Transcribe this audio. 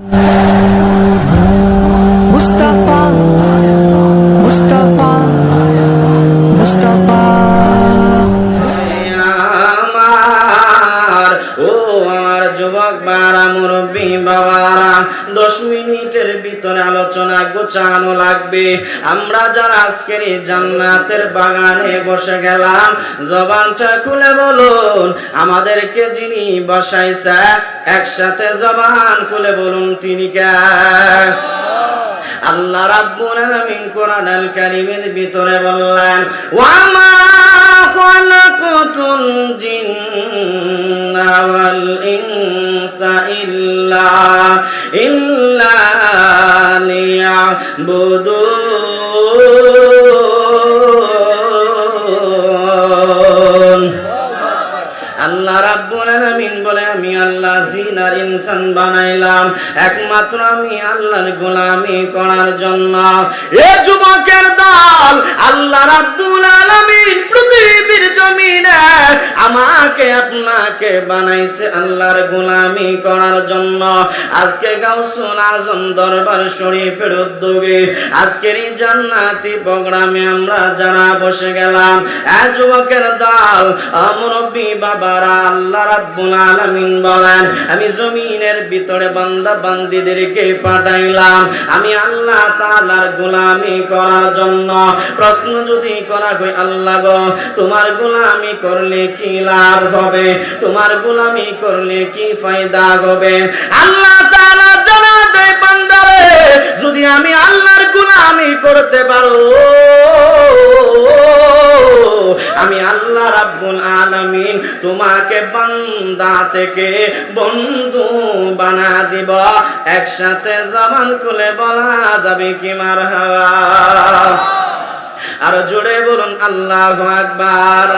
you আমার যুবক, বারা, মুরব্বী, বাবারা, দশ মিনিটের ভিতরে আলোচনা গোছানো লাগবে। আমরা যারা আজকের এই জান্নাতের বাগানে বসে গেলাম, জবানটা খুলে বলুন, আমাদেরকে যিনি বসাইছে, একসাথে জবান খুলে বলুন তিনি কে? আল্লাহ রাব্বুল আলামিন কোরআন আল কারীমের ভিতরে বললেন, ওয়া মা খালাকাতুল জিন্না ইল্লা লিয়াবুদুন আল্লাহ রাব্বুল বলে, আমি আল্লাহ জিন আর ইনসান বানাইলাম। একমাত্র আমি আল্লাহর গোলামি করার জন্য। এ যুবকের দল, আল্লাহ রাব্বুল আলামিন পৃথিবীর জমিনে আমাকে আপনাকে বানাইছে আল্লাহর গোলামি করার জন্য। আজকে গাউসুল আজম দরবার শরীফের উদ্যোগে আজকের এই জান্নাতি প্রোগ্রামে আমরা যারা বসে গেলাম যুবকের দল মুরব্বী বাবারা, আল্লাহ রাব্বুল আলামিন বলেন, আমি জমিনের ভিতরে বান্দা বান্দিদেরকে পাঠাইলাম। আমি আল্লাহ তাআলার গোলামি করার জন্য। প্রশ্ন যদি করা হয়, আল্লাহ গো, তোমার গোলামি করলে কি লাভ? হবে। তোমার গোলামি করলে কি ফায়দা হবে? আল্লাহ তাআলা জানা দেয় বান্দারে, যদি আমি আল্লাহর গোলামি করতে পারো, আমি আল্লাহ রাব্বুল আলামিন তোমাকে বান্দা থেকে বন্ধু বানা দিব। একসাথে জবান খুলে বলা যাবে কি মার হাওয়া আর জোরে বলুন, আল্লাহু আকবার।